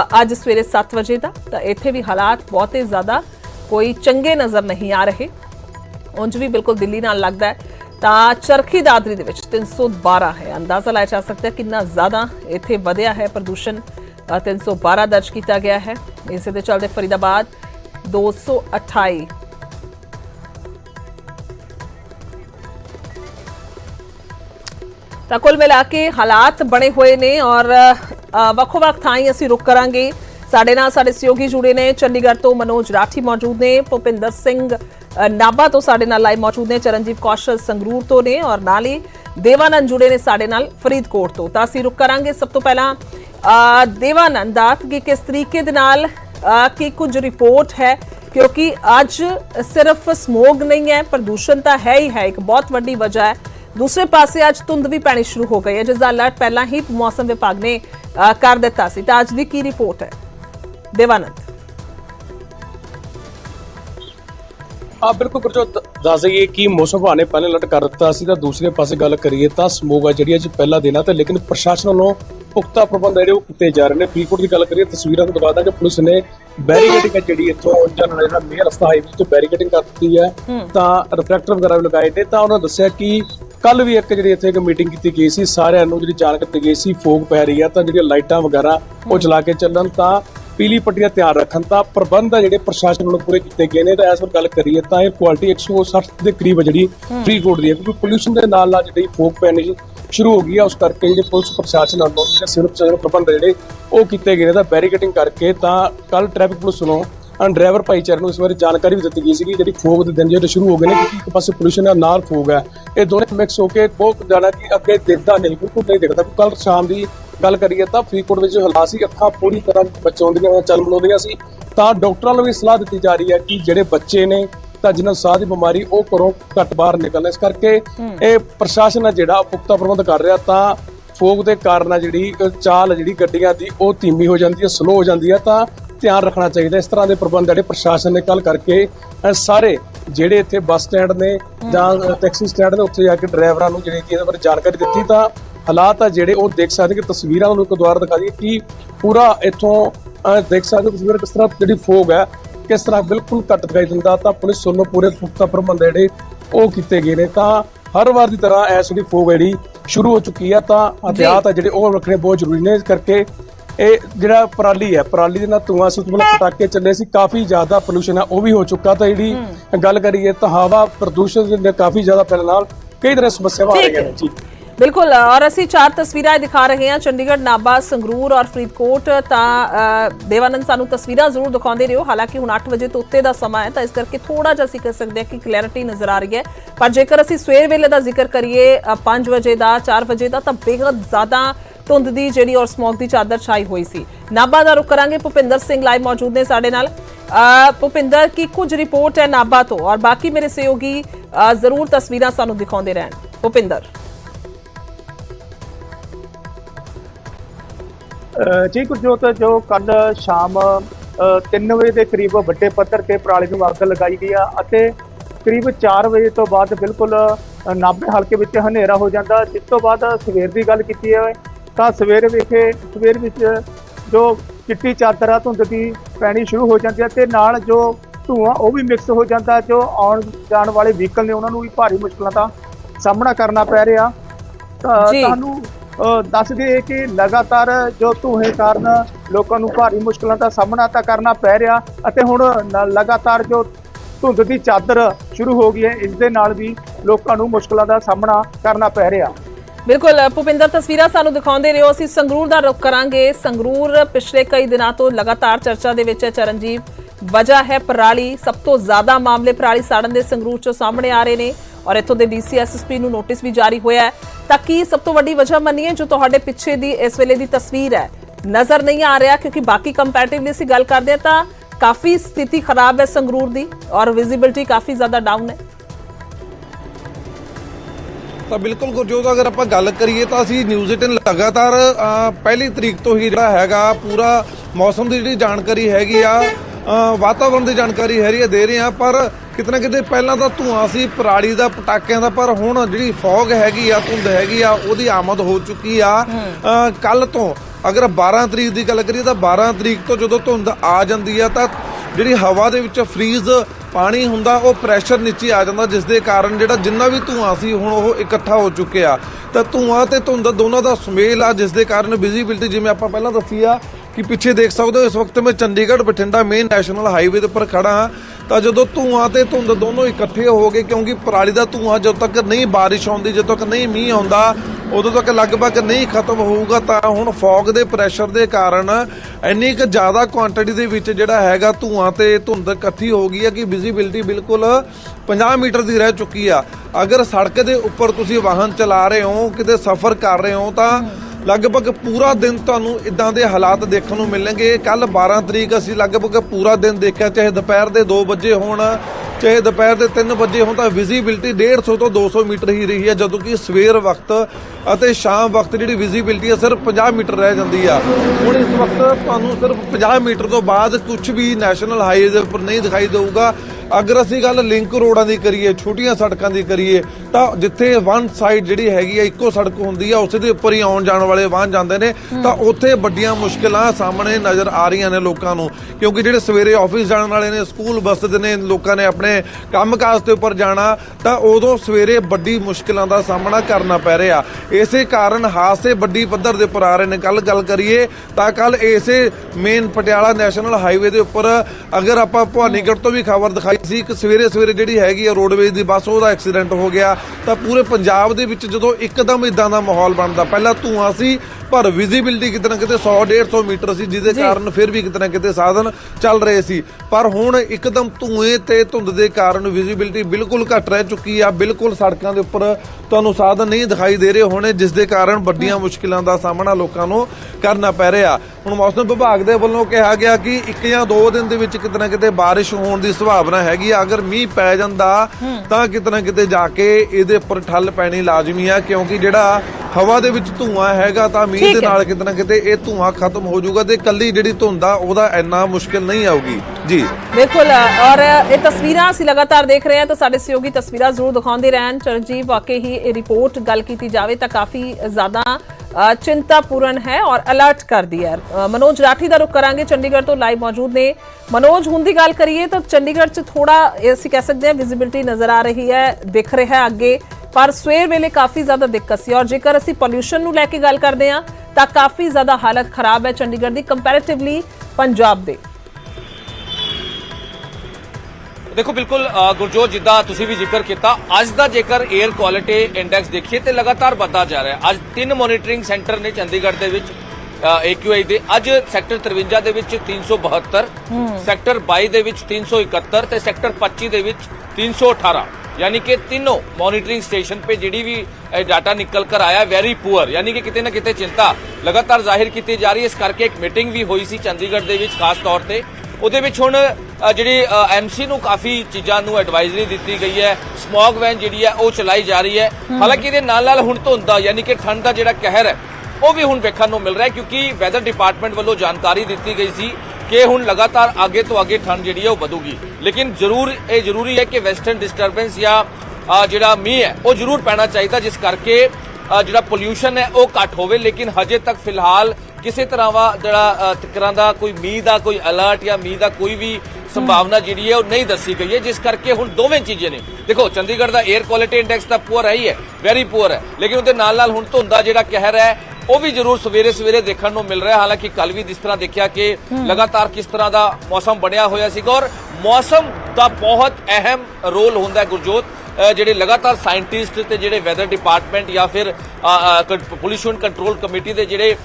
Speaker 1: ਅ, ਅੱਜ ਸਵੇਰੇ 7 ਵਜੇ ਦਾ ਤਾਂ ਇੱਥੇ ਵੀ ਹਾਲਾਤ ਬਹੁਤੇ ਜ਼ਿਆਦਾ ਕੋਈ ਚੰਗੇ ਨਜ਼ਰ ਨਹੀਂ ਆ ਰਹੇ। ਉਂਝ ਵੀ ਬਿਲਕੁਲ ਦਿੱਲੀ ਨਾਲ ਲੱਗਦਾ ਹੈ। ਤਾਂ ਚਰਖੀ ਦਾਦਰੀ ਦੇ ਵਿੱਚ 312 ਹੈ। ਅੰਦਾਜ਼ਾ ਲਾਇਆ ਜਾ ਸਕਦਾ ਹੈ ਕਿੰਨਾ ਜ਼ਿਆਦਾ ਇੱਥੇ ਵਧਿਆ ਹੈ ਪ੍ਰਦੂਸ਼ਣ। ਅ, 312 ਦਰਜ ਕੀਤਾ ਗਿਆ ਹੈ। ਇਸੇ ਦੇ ਚੱਲਦੇ ਫਰੀਦਾਬਾਦ 228 ਤਾਂ ਕੁੱਲ ਮਿਲਾ ਕੇ ਹਾਲਾਤ ਬਣੇ ਹੋਏ ਨੇ ਔਰ ਅ, ਵੱਖੋ-ਵੱਖ ਥਾਈਂ ਅਸੀਂ ਰੁਕ ਕਰਾਂਗੇ। ਸਾਡੇ ਨਾਲ ਸਾਡੇ ਸਹਿਯੋਗੀ ਜੁੜੇ ਨੇ ਚੰਡੀਗੜ੍ਹ ਤੋਂ ਮਨੋਜ ਰਾਠੀ ਮੌਜੂਦ ਨੇ ਭੁਪਿੰਦਰ ਸਿੰਘ ਅ, ਨਾਭਾ ਤੋਂ ਸਾਡੇ ਨਾਲ ਲਾਈਵ ਮੌਜੂਦ ਨੇ ਚਰਨਜੀਤ ਕੌਸ਼ਲ ਸੰਗਰੂਰ ਤੋਂ ਨੇ ਔਰ ਨਾਲ ਹੀ ਦੇਵਾਨੰਦ ਜੁੜੇ ਨੇ ਸਾਡੇ ਨਾਲ ਫਰੀਦਕੋਟ ਤੋਂ। ਤਾਂ ਅਸੀਂ ਰੁਕ ਕਰਾਂਗੇ ਸਭ ਤੋਂ ਪਹਿਲਾਂ ਅ, ਦੇਵਾਨੰਦ ਦਾ ਕਿ ਕਿਸ ਤਰੀਕੇ ਦੇ ਨਾਲ ਅ, ਕੀ ਕੁਝ ਰਿਪੋਰਟ ਹੈ? ਕਿਉਂਕਿ ਅੱਜ ਸਿਰਫ ਸਮੋਗ ਨਹੀਂ ਹੈ ਪ੍ਰਦੂਸ਼ਣ ਤਾਂ ਹੈ ਹੀ ਹੈ ਇੱਕ ਬਹੁਤ ਵੱਡੀ ਵਜ੍ਹਾ ਹੈ। ਦੂਸਰੇ ਪਾਸੇ ਅੱਜ ਧੁੰਦ ਵੀ ਪੈਣੀ ਸ਼ੁਰੂ ਹੋ ਗਈ ਹੈ ਜਿਸ ਦਾ ਅਲਰਟ ਪਹਿਲਾਂ ਹੀ ਮੌਸਮ ਵਿਭਾਗ ਨੇ ਕਰ ਦਿੱਤਾ ਸੀ। ਤਾਂ ਅੱਜ ਦੀ ਕੀ ਰਿਪੋਰਟ ਹੈ? ਦੇਵਾਨੰਦ।
Speaker 2: ਆ ਬਿਲਕੁਲ ਗੁਰਜੋਤ ਦੱਸ ਦਈਏ ਕਿ ਮੌਸਮ ਵਿਭਾਗ ਨੇ ਪਹਿਲੇ ਅਲਰਟ ਕਰ ਦਿੱਤਾ ਸੀ ਤਾਂ ਦੂਸਰੇ ਪਾਸੇ ਗੱਲ ਕਰੀਏ ਤਾਂ ਸਮੋਗ ਆ ਜਿਹੜੀ ਅੱਜ ਪਹਿਲਾ ਦਿਨ ਆ ਤੇ ਲੇਕਿਨ ਪ੍ਰਸ਼ਾਸਨ ਵੱਲੋਂ ਪੁਖਤਾ ਪ੍ਰਬੰਧ ਜਿਹੜੇ ਉਹ ਕੀਤੇ ਜਾ ਰਹੇ ਨੇ। ਫਰੀਦਕੋਟ ਦੀ ਗੱਲ ਕਰੀਏ ਤਸਵੀਰਾਂ ਤੋਂ ਦਿਖਾ ਦਾਂਗੇ। ਪੁਲਿਸ ਨੇ ਬੈਰੀਕੇਡਿੰਗ ਹੈ ਜਿਹੜੀ ਇੱਥੋਂ ਜਨ ਜਿਹੜਾ ਮੇਨ ਰਸਤਾ ਹਾਈਵੇ ਤੋਂ ਬੈਰੀਕੇਡਿੰਗ ਕਰ ਦਿੱਤੀ ਹੈ। ਤਾਂ ਰਿਫਲੈਕਟਰ ਵਗੈਰਾ ਵੀ ਲਗਾਏ ਨੇ। ਤਾਂ ਉਹਨਾਂ ਦੱਸਿਆ ਕਿ ਕੱਲ ਵੀ ਇੱਕ ਜਿਹੜੀ ਇੱਥੇ ਇੱਕ ਮੀਟਿੰਗ ਕੀਤੀ ਗਈ ਸੀ ਸਾਰਿਆਂ ਨੂੰ ਜਿਹੜੀ ਜਾਣਕਾਰੀ ਦਿੱਤੀ ਗਈ ਸੀ ਫੋਗ ਪੈ ਰਹੀ ਹੈ ਤਾਂ ਜਿਹੜੀਆਂ ਲਾਈਟਾਂ ਵਗੈਰਾ ਉਹ ਚਲਾ ਕੇ ਚੱਲਣ ਤਾਂ ਪੀਲੀ ਪੱਟੀਆਂ ਤਿਆਰ ਰੱਖਣ ਤਾਂ ਪ੍ਰਬੰਧ ਆ ਜਿਹੜੇ ਪ੍ਰਸ਼ਾਸਨ ਵੱਲੋਂ ਪੂਰੇ ਕੀਤੇ ਗਏ ਨੇ ਤਾਂ ਇਸ ਵਾਰ ਗੱਲ ਕਰੀਏ ਤਾਂ ਇਹ ਕੁਆਲਿਟੀ 160 ਦੇ ਕਰੀਬ ਆ ਜਿਹੜੀ ਫਰੀਦਕੋਟ ਦੀ ਹੈ ਕਿਉਂਕਿ ਪੋਲੂਸ਼ਨ ਦੇ ਨਾਲ ਨਾਲ ਜਿਹੜੀ ਫੋਕ ਪੈਣੀ ਸ਼ੁਰੂ ਹੋ ਗਈ ਆ ਉਸ ਕਰਕੇ ਜਿਹੜੇ ਪੁਲਿਸ ਪ੍ਰਸ਼ਾਸਨ ਵੱਲੋਂ ਜਿਹੜੇ ਪ੍ਰਸ਼ਾਸਨ ਪ੍ਰਬੰਧ ਆ ਜਿਹੜੇ ਉਹ ਕੀਤੇ ਗਏ ਨੇ ਤਾਂ ਬੈਰੀਕੇਡਿੰਗ ਕਰਕੇ ਤਾਂ ਕੱਲ ਟ੍ਰੈਫਿਕ ਪੁਲਿਸ ਵੱਲੋਂ ਡਰਾਈਵਰ ਭਾਈਚਾਰੇ ਨੂੰ ਇਸ ਬਾਰੇ ਜਾਣਕਾਰੀ ਵੀ ਦਿੱਤੀ ਗਈ ਸੀ ਕਿ ਜਿਹੜੀ ਫੋਗ ਦੇ ਦਿਨ ਜਿਹੜੇ ਸ਼ੁਰੂ ਹੋ ਗਏ ਨੇ ਕਿਉਂਕਿ ਇੱਕ ਪਾਸੇ ਪੋਲੂਸ਼ਨ ਹੈ ਨਾਲ ਫੋਗ ਹੈ। ਇਹ ਦੋਨੇ ਮਿਕਸ ਹੋ ਕੇ ਬਹੁਤ ਜ਼ਿਆਦਾ ਕਿ ਅੱਗੇ ਦਿਖਦਾ ਨਹੀਂ ਬਿਲਕੁਲ ਨਹੀਂ ਦਿਖਦਾ। ਕੱਲ ਸ਼ਾਮ ਦੀ ਗੱਲ ਕਰੀਏ ਤਾਂ ਫਰੀਦਕੋਟ ਵਿੱਚ ਹਾਲਾਤ ਸੀ ਅੱਖਾਂ ਪੂਰੀ ਤਰ੍ਹਾਂ ਬਚਾਉਂਦੀਆਂ ਚੱਲ ਮਲਾਉਂਦੀਆਂ ਸੀ। ਤਾਂ ਡਾਕਟਰਾਂ ਨੂੰ ਵੀ ਸਲਾਹ ਦਿੱਤੀ ਜਾ ਰਹੀ ਹੈ ਕਿ ਜਿਹੜੇ ਬੱਚੇ ਨੇ ਤਾਂ ਜਿਨ੍ਹਾਂ ਸਾਹ ਦੀ ਬਿਮਾਰੀ ਉਹ ਘਰੋਂ ਘੱਟ ਬਾਹਰ ਨਿਕਲਣ। ਇਸ ਕਰਕੇ ਇਹ ਪ੍ਰਸ਼ਾਸਨ ਹੈ ਜਿਹੜਾ ਪੁਖਤਾ ਪ੍ਰਬੰਧ ਕਰ ਰਿਹਾ ਤਾਂ ਫੋਗ ਦੇ ਕਾਰਨ ਜਿਹੜੀ ਚਾਲ ਜਿਹੜੀ ਗੱਡੀਆਂ ਦੀ ਉਹ ਧੀਮੀ ਹੋ ਜਾਂਦੀ ਹੈ ਸਲੋ ਹੋ ਜਾਂਦੀ ਹੈ। ਤਾਂ ਧਿਆਨ ਰੱਖਣਾ ਚਾਹੀਦਾ ਇਸ ਤਰ੍ਹਾਂ ਦੇ ਪ੍ਰਬੰਧ ਜਿਹੜੇ ਪ੍ਰਸ਼ਾਸਨ ਨੇ ਕੱਲ ਕਰਕੇ ਸਾਰੇ ਜਿਹੜੇ ਇੱਥੇ ਬੱਸ ਸਟੈਂਡ ਨੇ ਜਾਂ ਟੈਕਸੀ ਸਟੈਂਡ ਨੇ ਉੱਥੇ ਜਾ ਕੇ ਡਰਾਈਵਰਾਂ ਨੂੰ ਜਿਹੜੀ ਕਿ ਇਹਦੇ ਬਾਰੇ ਜਾਣਕਾਰੀ ਦਿੱਤੀ ਤਾਂ ਹਾਲਾਤ ਆ ਜਿਹੜੇ ਉਹ ਦੇਖ ਸਕਦੇ ਕਿ ਤਸਵੀਰਾਂ ਨੂੰ ਇੱਕ ਦੁਆਰਾ ਦਿਖਾ ਦਈਏ ਕਿ ਪੂਰਾ ਇੱਥੋਂ ਦੇਖ ਸਕਦੇ ਤਸਵੀਰ ਕਿਸ ਤਰ੍ਹਾਂ ਜਿਹੜੀ ਫੋਗ ਹੈ ਕਿਸ ਤਰ੍ਹਾਂ ਬਿਲਕੁਲ ਘੱਟ ਦਿਖਾਈ ਦਿੰਦਾ ਤਾਂ ਪੁਲਿਸ ਵੱਲੋਂ ਪੂਰੇ ਪੁਖਤਾ ਪ੍ਰਬੰਧ ਜਿਹੜੇ ਉਹ ਕੀਤੇ ਗਏ ਨੇ। ਤਾਂ ਹਰ ਵਾਰ ਦੀ ਤਰ੍ਹਾਂ ਐਸ ਜਿਹੜੀ ਫੋਗ ਜਿਹੜੀ ਸ਼ੁਰੂ ਹੋ ਚੁੱਕੀ ਹੈ ਤਾਂ ਹਥਿਆਰ ਆ ਜਿਹੜੇ ਉਹ ਰੱਖਣੇ ਬਹੁਤ ਜ਼ਰੂਰੀ ਨੇ। ਇਸ ਕਰਕੇ ਇਹ ਜਿਹੜਾ ਪਰਾਲੀ ਹੈ ਪਰਾਲੀ ਦੇ ਨਾਲ ਧੂਆਂ ਸੀ ਮਤਲਬ ਪਟਾਕੇ ਚੱਲੇ ਸੀ ਕਾਫੀ ਜ਼ਿਆਦਾ ਪੋਲੂਸ਼ਨ ਹੈ ਉਹ ਵੀ ਹੋ ਚੁੱਕਾ ਤਾਂ ਜਿਹੜੀ ਗੱਲ ਕਰੀਏ ਤਾਂ ਹਵਾ ਪ੍ਰਦੂਸ਼ਣ ਦੇ ਕਾਫੀ ਜ਼ਿਆਦਾ ਪਹਿਲਾਂ ਨਾਲ ਕਈ ਤਰ੍ਹਾਂ ਸਮੱਸਿਆਵਾਂ ਆ ਰਹੀਆਂ ਨੇ ਜੀ।
Speaker 1: ਬਿਲਕੁਲ ਔਰ ਅਸੀਂ ਚਾਰ ਤਸਵੀਰਾਂ ਦਿਖਾ ਰਹੇ ਹਾਂ ਚੰਡੀਗੜ੍ਹ ਨਾਭਾ ਸੰਗਰੂਰ ਔਰ ਫਰੀਦਕੋਟ ਤਾਂ ਦੇਵਾਨੰਦ ਸਾਨੂੰ ਤਸਵੀਰਾਂ ਜ਼ਰੂਰ ਦਿਖਾਉਂਦੇ ਰਹੋ ਹਾਲਾਂਕਿ ਹੁਣ 8 ਵਜੇ ਤੋਂ ਉੱਤੇ ਦਾ ਸਮਾਂ ਹੈ ਤਾਂ ਇਸ ਕਰਕੇ ਥੋੜਾ ਜਿਹਾ ਅਸੀਂ ਕਹਿ ਸਕਦੇ ਹਾਂ ਕਿ ਕਲੈਰਿਟੀ ਨਜ਼ਰ ਆ ਰਹੀ ਹੈ। ਪਰ ਜੇਕਰ ਅਸੀਂ ਸਵੇਰ ਵੇਲੇ ਦਾ ਜ਼ਿਕਰ ਕਰੀਏ 5 ਵਜੇ ਦਾ 4 ਵਜੇ ਦਾ ਤਾਂ ਬੇਹੱਦ ਜ਼ਿਆਦਾ ਧੁੰਦ ਦੀ ਜਿਹੜੀ ਔਰ ਸਮੌਗ ਦੀ ਚਾਦਰ ਛਾਈ ਹੋਈ ਸੀ। ਨਾਭਾ ਦਾ ਰੁਕ ਕਰਾਂਗੇ। ਭੁਪਿੰਦਰ ਸਿੰਘ ਲਾਈਵ ਮੌਜੂਦ ਨੇ ਸਾਡੇ ਨਾਲ। ਅ, ਭੁਪਿੰਦਰ ਕੀ ਕੁਝ ਰਿਪੋਰਟ ਹੈ ਨਾਭਾ ਤੋਂ? ਔਰ ਬਾਕੀ ਮੇਰੇ ਸਹਿਯੋਗੀ ਜ਼ਰੂਰ ਤਸਵੀਰਾਂ ਸਾਨੂੰ ਦਿਖਾਉਂਦੇ ਰਹਿਣ। ਭੁਪਿੰਦਰ।
Speaker 3: ਜੀ ਗੁਰਜੋਤ ਜੋ ਕੱਲ ਸ਼ਾਮ 3 ਵਜੇ ਦੇ ਕਰੀਬ ਵੱਡੇ ਪੱਧਰ ਤੇ ਪਰਾਲੀ ਨੂੰ ਅੱਗ ਲਗਾਈ ਗਈ ਆ ਅਤੇ ਕਰੀਬ 4 ਵਜੇ ਤੋਂ ਬਾਅਦ ਬਿਲਕੁਲ ਨਾਭੇ ਹਲਕੇ ਵਿੱਚ ਹਨੇਰਾ ਹੋ ਜਾਂਦਾ। ਜਿਸ ਤੋਂ ਬਾਅਦ ਸਵੇਰ ਦੀ ਗੱਲ ਕੀਤੀ ਹੈ ਤਾਂ ਸਵੇਰ ਵਿਖੇ ਸਵੇਰ ਵਿੱਚ ਜੋ ਚਿੱਟੀ ਚਾਦਰ ਆ ਧੁੰਦ ਦੀ ਪੈਣੀ ਸ਼ੁਰੂ ਹੋ ਜਾਂਦੀ ਹੈ ਤੇ ਨਾਲ ਜੋ ਧੂਆਂ ਉਹ ਵੀ ਮਿਕਸ ਹੋ ਜਾਂਦਾ ਜੋ ਆਉਣ ਜਾਣ ਵਾਲੇ ਵਹੀਕਲ ਨੇ ਉਹਨਾਂ ਨੂੰ ਵੀ ਭਾਰੀ ਮੁਸ਼ਕਲਾਂ ਦਾ ਸਾਹਮਣਾ ਕਰਨਾ ਪੈ ਰਿਹਾ। ਤੁਹਾਨੂੰ ਦੱਸ ਦਈਏ ਕਿ ਲਗਾਤਾਰ ਜੋ ਧੂਏ ਕਾਰਨ ਲੋਕਾਂ ਨੂੰ ਭਾਰੀ ਮੁਸ਼ਕਲਾਂ ਦਾ ਸਾਹਮਣਾ ਤਾਂ ਕਰਨਾ ਪੈ ਰਿਹਾ ਅਤੇ ਹੁਣ ਲਗਾਤਾਰ ਜੋ ਧੁੰਦ ਦੀ ਚਾਦਰ ਸ਼ੁਰੂ ਹੋ ਗਈ ਹੈ ਇਸ ਦੇ ਨਾਲ ਵੀ ਲੋਕਾਂ ਨੂੰ ਮੁਸ਼ਕਲਾਂ ਦਾ ਸਾਹਮਣਾ ਕਰਨਾ ਪੈ ਰਿਹਾ
Speaker 1: ਬਿਲਕੁਲ, ਭੁਪਿੰਦਰ, ਤਸਵੀਰਾਂ ਸਾਨੂੰ ਦਿਖਾਉਂਦੇ ਰਹੋ। ਅਸੀਂ ਸੰਗਰੂਰ ਦਾ ਰੁਖ ਕਰਾਂਗੇ। ਸੰਗਰੂਰ ਪਿਛਲੇ ਕਈ ਦਿਨਾਂ ਤੋਂ ਲਗਾਤਾਰ ਚਰਚਾ ਦੇ ਵਿੱਚ ਹੈ ਚਰਨਜੀਵ ਵਜ੍ਹਾ ਹੈ ਪਰਾਲੀ। ਸਭ ਤੋਂ ਜ਼ਿਆਦਾ ਮਾਮਲੇ ਪਰਾਲੀ ਸਾੜਨ ਦੇ ਸੰਗਰੂਰ ਚੋਂ ਸਾਹਮਣੇ ਆ ਰਹੇ ਨੇ ਔਰ ਇੱਥੋਂ ਦੇ ਡੀਸੀ ਐਸਐਸਪੀ ਨੂੰ ਨੋਟਿਸ ਵੀ ਜਾਰੀ ਹੋਇਆ ਹੈ। ਤਾਂ ਕੀ ਸਭ ਤੋਂ ਵੱਡੀ ਵਜ੍ਹਾ ਮੰਨੀਏ ਜੋ ਤੁਹਾਡੇ ਪਿੱਛੇ ਦੀ ਇਸ ਵੇਲੇ ਦੀ ਤਸਵੀਰ ਹੈ? ਨਜ਼ਰ ਨਹੀਂ ਆ ਰਿਹਾ ਕਿਉਂਕਿ ਬਾਕੀ ਕੰਪੈਰੀਟਿਵਲੀ ਅਸੀਂ ਗੱਲ ਕਰਦੇ ਹਾਂ ਤਾਂ ਕਾਫੀ ਸਥਿਤੀ ਖਰਾਬ ਹੈ ਸੰਗਰੂਰ ਦੀ ਔਰ ਵਿਜ਼ਿਬਿਲਟੀ ਕਾਫੀ ਜ਼ਿਆਦਾ ਡਾਊਨ ਹੈ।
Speaker 4: ਤਾਂ ਬਿਲਕੁਲ ਗੁਰਜੋਤ ਅਗਰ ਆਪਾਂ ਗੱਲ ਕਰੀਏ ਤਾਂ ਅਸੀਂ ਨਿਊਜ਼ 18 ਲਗਾਤਾਰ ਪਹਿਲੀ ਤਰੀਕ ਤੋਂ ਹੀ ਜਿਹੜਾ ਹੈਗਾ ਪੂਰਾ ਮੌਸਮ ਦੀ ਜਿਹੜੀ ਜਾਣਕਾਰੀ ਹੈਗੀ ਆ ਅ, ਵਾਤਾਵਰਣ ਦੀ ਜਾਣਕਾਰੀ ਹੈਗੀ ਆ ਦੇ ਰਹੇ ਆ ਪਰ ਕਿਤੇ ਨਾ ਕਿਤੇ ਪਹਿਲਾਂ ਤਾਂ ਧੂਆਂ ਸੀ ਪਰਾਲੀ ਦਾ ਪਟਾਕਿਆਂ ਦਾ ਪਰ ਹੁਣ ਜਿਹੜੀ ਫੌਗ ਹੈਗੀ ਆ ਧੁੰਦ ਹੈਗੀ ਆ ਉਹਦੀ ਆਮਦ ਹੋ ਚੁੱਕੀ ਆ। ਕੱਲ ਤੋਂ ਅਗਰ 12 ਤਰੀਕ ਦੀ ਗੱਲ ਕਰੀਏ ਤਾਂ 12 ਤਰੀਕ ਤੋਂ ਜਦੋਂ ਧੁੰਦ ਆ ਜਾਂਦੀ ਆ ਤਾਂ ਜਿਹੜੀ ਹਵਾ ਦੇ ਵਿੱਚ ਫਰੀਜ਼ ਪਾਣੀ ਹੁੰਦਾ, ਉਹ ਪ੍ਰੈਸ਼ਰ ਨੀਚੇ ਆ ਜਾਂਦਾ, ਜਿਸ ਦੇ ਕਾਰਨ ਜਿਹੜਾ ਜਿੰਨਾ ਵੀ ਧੂਆਂ ਸੀ, ਹੁਣ ਉਹ ਇਕੱਠਾ ਹੋ ਚੁੱਕਿਆ। ਤਾਂ ਧੂਆਂ ਤੇ ਧੁੰਦ ਦੋਨਾਂ ਦਾ ਸੁਮੇਲ ਆ, ਜਿਸ ਦੇ ਕਾਰਨ ਵਿਜ਼ਿਬਿਲਟੀ ਜਿਵੇਂ ਆਪਾਂ ਪਹਿਲਾਂ ਦੱਸੀ ਆ, ਕਿ ਪਿੱਛੇ ਦੇਖ ਸਕਦੇ ਹੋ, ਇਸ ਵਕਤ ਮੈਂ Chandigarh, Bathinda main national highway ਦੇ ਉੱਪਰ ਖੜਾ ਹਾਂ। ਤਾਂ ਜਦੋਂ ਧੂਆਂ ਤੇ ਧੁੰਦ ਦੋਨੋਂ ਇਕੱਠੇ ਹੋ ਗਏ, ਕਿਉਂਕਿ ਪਰਾਲੀ ਦਾ ਧੂਆਂ ਜਦੋਂ ਤੱਕ ਨਹੀਂ ਬਾਰਿਸ਼ ਆਉਂਦੀ, ਜਦੋਂ ਤੱਕ ਨਹੀਂ ਮੀਂਹ ਆਉਂਦਾ ਉਦੋਂ ਤੱਕ ਲਗਭਗ ਨਹੀਂ ਖਤਮ ਹੋਊਗਾ ਤਾਂ ਹੁਣ ਫੌਗ ਦੇ ਪ੍ਰੈਸ਼ਰ ਦੇ ਕਾਰਨ ਇੰਨੀ ਕੁ ਜ਼ਿਆਦਾ ਕੁਆਂਟੀਟੀ ਦੇ ਵਿੱਚ ਜਿਹੜਾ ਹੈਗਾ ਧੂਆਂ ਤੇ ਧੁੰਦ ਇਕੱਠੀ ਹੋ ਗਈ ਹੈ ਕਿ ਵਿਜ਼ਿਬਿਲਟੀ ਬਿਲਕੁਲ 50 ਮੀਟਰ ਦੀ ਰਹਿ ਚੁੱਕੀ ਆ। ਅਗਰ ਸੜਕ ਦੇ ਉੱਪਰ ਤੁਸੀਂ ਵਾਹਨ ਚਲਾ ਰਹੇ ਹੋ, ਕਿਤੇ ਸਫ਼ਰ ਕਰ ਰਹੇ ਹੋ ਤਾਂ ਲਗਭਗ ਪੂਰਾ ਦਿਨ ਤੁਹਾਨੂੰ ਇਦਾਂ ਦੇ ਹਾਲਾਤ ਦੇਖਣ ਨੂੰ ਮਿਲਣਗੇ। ਕੱਲ 12 ਤਰੀਕ ਅਸੀਂ ਲਗਭਗ ਪੂਰਾ ਦਿਨ ਦੇਖਿਆ, ਚਾਹੇ ਦੁਪਹਿਰ ਦੇ 2 ਵਜੇ ਹੋਣ, ਚਾਹੇ ਦੁਪਹਿਰ ਦੇ 3 ਵਜੇ ਹੋਣ, ਤਾਂ ਵਿਜ਼ਿਬਿਲਟੀ 150 ਤੋਂ 200 ਮੀਟਰ ਹੀ ਰਹੀ ਹੈ, ਜਦੋਂ ਕਿ ਸਵੇਰ ਵਕਤ ਅਤੇ ਸ਼ਾਮ ਵਕਤ ਜਿਹੜੀ ਵਿਜ਼ਿਬਿਲਟੀ ਹੈ ਸਿਰਫ 50 ਮੀਟਰ ਰਹਿ ਜਾਂਦੀ ਆ। ਹੁਣ ਇਸ ਵਕਤ ਤੁਹਾਨੂੰ ਸਿਰਫ 50 ਮੀਟਰ ਤੋਂ ਬਾਅਦ ਕੁਝ ਵੀ ਨੈਸ਼ਨਲ ਹਾਈਵੇ ਦੇ ਉੱਪਰ ਨਹੀਂ ਦਿਖਾਈ ਦੇਊਗਾ। ਅਗਰ ਅਸੀਂ ਗੱਲ ਲਿੰਕ ਰੋਡਾਂ ਦੀ ਕਰੀਏ ਛੋਟੀਆਂ ਸੜਕਾਂ ਦੀ ਕਰੀਏ ਤਾਂ ਜਿੱਥੇ ਵਨ ਸਾਈਡ ਜਿਹੜੀ ਹੈਗੀ ਆ ਇੱਕੋ ਸੜਕ ਹੁੰਦੀ ਆ ਉਸੇ ਦੇ ਉੱਪਰ ਹੀ ਆਉਣ ਜਾਣ ਵਾਲੇ ਵਾਹਨ ਜਾਂਦੇ ਨੇ ਤਾਂ ਉੱਥੇ ਵੱਡੀਆਂ ਮੁਸ਼ਕਲਾਂ ਸਾਹਮਣੇ ਨਜ਼ਰ ਆ ਰਹੀਆਂ ਨੇ ਲੋਕਾਂ ਨੂੰ ਕਿਉਂਕਿ ਜਿਹੜੇ ਸਵੇਰੇ ਆਫਿਸ ਜਾਣ ਵਾਲੇ ਨੇ ਸਕੂਲ ਬੱਸ ਦੇ ਨੇ ਲੋਕਾਂ ਨੇ ਆਪਣੇ ਕੰਮਕਾਜ ਦੇ ਉੱਪਰ ਜਾਣਾ ਤਾਂ ਉਦੋਂ ਸਵੇਰੇ ਵੱਡੀ ਮੁਸ਼ਕਲਾਂ ਦਾ ਸਾਹਮਣਾ ਕਰਨਾ ਪੈ ਰਿਹਾ। ਇਸੇ ਕਾਰਨ ਹਾਦਸੇ ਵੱਡੀ ਪੱਧਰ ਦੇ ਉੱਪਰ ਆ ਰਹੇ ਨੇ। ਕੱਲ ਗੱਲ ਕਰੀਏ ਤਾਂ ਕੱਲ ਇਸੇ ਮੇਨ ਪਟਿਆਲਾ ਨੈਸ਼ਨਲ ਹਾਈਵੇ ਦੇ ਉੱਪਰ ਅਗਰ ਆਪਾਂ ਭਵਾਨੀਗੜ੍ਹ ਤੋਂ ਵੀ ਖਬਰ ਦਿਖਾਈ ਸੀ ਕਿ ਸਵੇਰੇ ਸਵੇਰੇ ਜਿਹੜੀ ਹੈਗੀ ਆ ਰੋਡਵੇਜ਼ ਦੀ ਬੱਸ ਉਹਦਾ ਐਕਸੀਡੈਂਟ ਹੋ ਗਿਆ। ਤਾਂ ਪੂਰੇ ਪੰਜਾਬ ਦੇ ਵਿੱਚ ਜਦੋਂ ਇੱਕਦਮ ਇਦਾਂ ਦਾ ਮਾਹੌਲ ਬਣਦਾ ਪਹਿਲਾਂ ਧੂਆਂ ਸੀ ਪਰ ਵਿਜ਼ਿਬਿਲਟੀ ਕਿਤੇ ਨਾ ਕਿਤੇ 100 150 ਮੀਟਰ ਸੀ ਜਿਹਦੇ। ਕਾਰਨ ਫਿਰ ਵੀ ਕਿਤੇ ਨਾ ਕਿਤੇ ਸਾਧਨ ਚੱਲ ਰਹੇ ਸੀ। ਪਰ ਹੁਣ ਇੱਕਦਮ ਧੂਏ ਤੇ ਧੁੰਦ ਦੇ ਕਾਰਨ ਵਿਜ਼ਿਬਿਲਟੀ ਬਿਲਕੁਲ ਘਟ ਰਹਿ ਚੁੱਕੀ ਆ। ਬਿਲਕੁਲ ਸੜਕਾਂ ਦੇ ਉੱਪਰ ਤੁਹਾਨੂੰ ਸਾਧਨ ਨਹੀਂ ਦਿਖਾਈ ਦੇ ਰਹੇ ਹੋਣੇ ਜਿਸ ਦੇ ਕਾਰਨ ਵੱਡੀਆਂ ਮੁਸ਼ਕਿਲਾਂ ਦਾ ਸਾਹਮਣਾ ਲੋਕਾਂ ਨੂੰ ਕਰਨਾ ਪੈ ਰਿਹਾ। ਹੁਣ ਮੌਸਮ ਵਿਭਾਗ ਦੇ ਵੱਲੋਂ ਕਿਹਾ ਗਿਆ ਕਿ ਇੱਕ ਜਾਂ ਦੋ ਦਿਨ ਦੇ ਵਿੱਚ ਕਿਤੇ ਨਾ ਕਿਤੇ ਬਾਰਿਸ਼ ਹੋਣ ਦੀ ਸੰਭਾਵਨਾ ਹੈਗੀ ਆ ਅਗਰ ਮੀਂਹ ਪੈ ਜਾਂਦਾ ਤਾਂ ਕਿਤੇ ਨਾ ਕਿਤੇ ਜਾ ਕੇ ਇਹਦੇ ਉੱਪਰ ਠੱਲ ਪੈਣੀ ਲਾਜ਼ਮੀ ਆ ਕਿਉਂਕਿ ਜਿਹੜਾ ਹਵਾ ਦੇ ਵਿੱਚ ਧੂਆਂ ਹੈਗਾ ਤਾਂ ਮੀਂਹ ਦੇ। ਨਾਲ ਕਿਤੇ ਨਾ ਕਿਤੇ ਇਹ ਧੂਆਂ ਖਤਮ ਹੋ ਜਾਊਗਾ ਤੇ ਕੱਲੀ ਜਿਹੜੀ ਧੁੰਦ ਆ ਉਹਦਾ ਇੰਨਾ ਮੁਸ਼ਕਿਲ ਨਹੀਂ ਆਊਗੀ। ਜੀ।
Speaker 1: ਬਿਲਕੁਲ ਔਰ ਇਹ ਤਸਵੀਰਾਂ ਅਸੀਂ ਲਗਾਤਾਰ ਦੇਖ ਰਹੇ ਹਾਂ ਤਾਂ ਸਾਡੇ ਸਹਿਯੋਗੀ ਤਸਵੀਰਾਂ ਜ਼ਰੂਰ ਦਿਖਾਉਂਦੇ ਰਹਿਣ। ਚਰਨਜੀਤ ਵਾਕਈ ਹੀ ਇਹ ਰਿਪੋਰਟ ਗੱਲ ਕੀਤੀ ਜਾਵੇ ਤਾਂ ਕਾਫੀ ਜ਼ਿਆਦਾ ਚਿੰਤਾਪੂਰਨ ਹੈ ਔਰ ਅਲਰਟ ਕਰਦੀ ਹੈ। ਮਨੋਜ ਰਾਠੀ ਦਾ ਰੁਖ ਕਰਾਂਗੇ। ਚੰਡੀਗੜ੍ਹ ਤੋਂ ਲਾਈਵ ਮੌਜੂਦ ਨੇ। ਮਨੋਜ, ਹੁਣ ਦੀ ਗੱਲ ਕਰੀਏ ਤਾਂ ਚੰਡੀਗੜ੍ਹ 'ਚ ਥੋੜਾ ਅਸੀਂ ਕਹਿ ਸਕਦੇ ਹਾਂ ਵਿਜ਼ਿਬਿਲਟੀ ਨਜ਼ਰ ਆ ਰਹੀ ਹੈ, ਦਿਖ ਰਿਹਾ ਅੱਗੇ। ਪਰ ਸਵੇਰ ਵੇਲੇ ਕਾਫੀ ਜ਼ਿਆਦਾ ਦਿੱਕਤ ਸੀ। ਔਰ ਜੇਕਰ ਅਸੀਂ ਪੋਲਿਊਸ਼ਨ ਨੂੰ ਲੈ ਕੇ ਗੱਲ ਕਰਦੇ ਹਾਂ, ਤਾਂ ਕਾਫੀ ਜ਼ਿਆਦਾ ਹਾਲਤ ਖਰਾਬ ਹੈ ਚੰਡੀਗੜ੍ਹ ਦੀ ਕੰਪੈਰੀਟਿਵਲੀ ਪੰਜਾਬ ਦੇ।
Speaker 5: ਦੇਖੋ ਬਿਲਕੁਲ ਗੁਰਜੋਤ ਜਿੱਦਾਂ ਤੁਸੀਂ ਵੀ ਜ਼ਿਕਰ ਕੀਤਾ ਅੱਜ ਦਾ ਜੇਕਰ 에ਅਰ ਕੁਆਲਿਟੀ ਇੰਡੈਕਸ ਦੇਖੀਏ ਤੇ ਲਗਾਤਾਰ ਵੱਧਦਾ ਜਾ ਰਿਹਾ ਅੱਜ ਤਿੰਨ ਮੋਨੀਟਰਿੰਗ ਸੈਂਟਰ ਨੇ ਚੰਡੀਗੜ੍ਹ ਦੇ ਵਿੱਚ AQI ਦੇ ਅੱਜ ਸੈਕਟਰ 53 ਦੇ ਵਿੱਚ 372 ਸੈਕਟਰ 22 ਦੇ ਵਿੱਚ 371 ਤੇ ਸੈਕਟਰ 25 ਦੇ ਵਿੱਚ 318 ਯਾਨੀ ਕਿ ਤਿੰਨੋਂ ਮੋਨੀਟਰਿੰਗ ਸਟੇਸ਼ਨ ਤੇ ਜਿਹੜੀ ਵੀ ਡਾਟਾ ਨਿਕਲ ਕਰ ਆਇਆ ਵੈਰੀ ਪੂਅਰ ਯਾਨੀ ਕਿ ਕਿਤੇ ਨਾ ਕਿਤੇ ਚਿੰਤਾ ਲਗਾਤਾਰ ਜ਼ਾਹਿਰ ਕੀਤੀ ਜਾ ਰਹੀ ਹੈ। ਇਸ ਕਰਕੇ ਇੱਕ ਮੀਟਿੰਗ ਵੀ ਹੋਈ ਸੀ ਚੰਡੀਗੜ੍ਹ ਦੇ ਵਿੱਚ ਖਾਸ ਤੌਰ ਤੇ। ਉਹਦੇ ਵਿੱਚ ਹੁਣ ਜਿਹੜੀ ਐਮਸੀ ਨੂੰ ਕਾਫੀ ਚੀਜ਼ਾਂ ਨੂੰ ਐਡਵਾਈਜ਼ਰੀ ਦਿੱਤੀ ਗਈ ਹੈ। ਸਮੌਗ ਵੈਨ ਜਿਹੜੀ ਹੈ ਉਹ ਚਲਾਈ ਜਾ ਰਹੀ ਹੈ। ਹਾਲਾਂਕਿ ਇਹਦੇ ਨਾਲ ਨਾਲ ਹੁਣ ਧੁੰਦ ਯਾਨੀ ਕਿ ਠੰਡ ਦਾ ਜਿਹੜਾ ਕਹਿਰ ਹੈ ਉਹ ਵੀ ਹੁਣ ਵੇਖਣ ਨੂੰ ਮਿਲ ਰਿਹਾ ਕਿਉਂਕਿ ਵੈਦਰ ਡਿਪਾਰਟਮੈਂਟ ਵੱਲੋਂ ਜਾਣਕਾਰੀ ਦਿੱਤੀ ਗਈ ਸੀ ਕਿ ਹੁਣ ਲਗਾਤਾਰ ਅੱਗੇ ਤੋਂ ਅੱਗੇ ਠੰਡ ਜਿਹੜੀ ਹੈ ਉਹ ਵਧੂਗੀ। ਲੇਕਿਨ ਜ਼ਰੂਰ ਇਹ ਜ਼ਰੂਰੀ ਹੈ ਕਿ ਵੈਸਟਰਨ ਡਿਸਟਰਬੈਂਸ ਜਾਂ ਜਿਹੜਾ ਮੀਂਹ ਹੈ ਉਹ ਜ਼ਰੂਰ ਪੈਣਾ ਚਾਹੀਦਾ ਜਿਸ ਕਰਕੇ ਜਿਹੜਾ ਪੋਲਿਊਸ਼ਨ ਹੈ ਉਹ ਘੱਟ ਹੋਵੇ। ਲੇਕਿਨ ਹਜੇ ਤੱਕ ਫਿਲਹਾਲ ਕਿਸੇ ਤਰ੍ਹਾਂ ਦਾ ਜਿਹੜਾ ਤਕਰਾਂ ਦਾ ਕੋਈ ਮੀਂਹ ਦਾ ਕੋਈ ਅਲਰਟ ਜਾਂ ਮੀਂਹ ਦਾ ਕੋਈ ਵੀ ਸੰਭਾਵਨਾ ਜਿਹੜੀ ਹੈ ਉਹ ਨਹੀਂ ਦੱਸੀ ਗਈ ਹੈ ਜਿਸ ਕਰਕੇ ਹੁਣ ਦੋਵੇਂ ਚੀਜ਼ਾਂ ਨੇ। ਦੇਖੋ ਚੰਡੀਗੜ੍ਹ ਦਾ 에ਅਰ ਕੁਆਲਿਟੀ ਇੰਡੈਕਸ ਤਾਂ ਪੂਅਰ ਹੈ ਹੀ ਹੈ ਵੈਰੀ ਪੂਅਰ ਹੈ। ਲੇਕਿਨ ਉਹਦੇ ਨਾਲ ਨਾਲ ਹੁਣ ਧੁੰਦ ਜਿਹੜਾ ਕਹਿਰ ਹੈ ਉਹ ਵੀ ਜ਼ਰੂਰ ਸਵੇਰੇ ਸਵੇਰੇ ਦੇਖਣ ਨੂੰ ਮਿਲ ਰਿਹਾ। ਹਾਲਾਂਕਿ ਕੱਲ ਵੀ ਜਿਸ ਤਰ੍ਹਾਂ ਦੇਖਿਆ ਕਿ ਲਗਾਤਾਰ ਕਿਸ ਤਰ੍ਹਾਂ ਦਾ ਮੌਸਮ ਬਣਿਆ ਹੋਇਆ ਸੀਗਾ ਔਰ ਮੌਸਮ ਦਾ ਬਹੁਤ ਅਹਿਮ ਰੋਲ ਹੁੰਦਾ ਹੈ ਗੁਰਜੋਤ। ਜਿਹੜੇ ਲਗਾਤਾਰ ਸਾਇੰਟਿਸਟ ਤੇ ਜਿਹੜੇ ਵੈਦਰ ਡਿਪਾਰਟਮੈਂਟ ਜਾਂ ਫਿਰ ਪੋਲੂਸ਼ਨ ਕੰਟਰੋਲ ਕਮੇਟੀ ਦੇ ਜਿਹੜੇ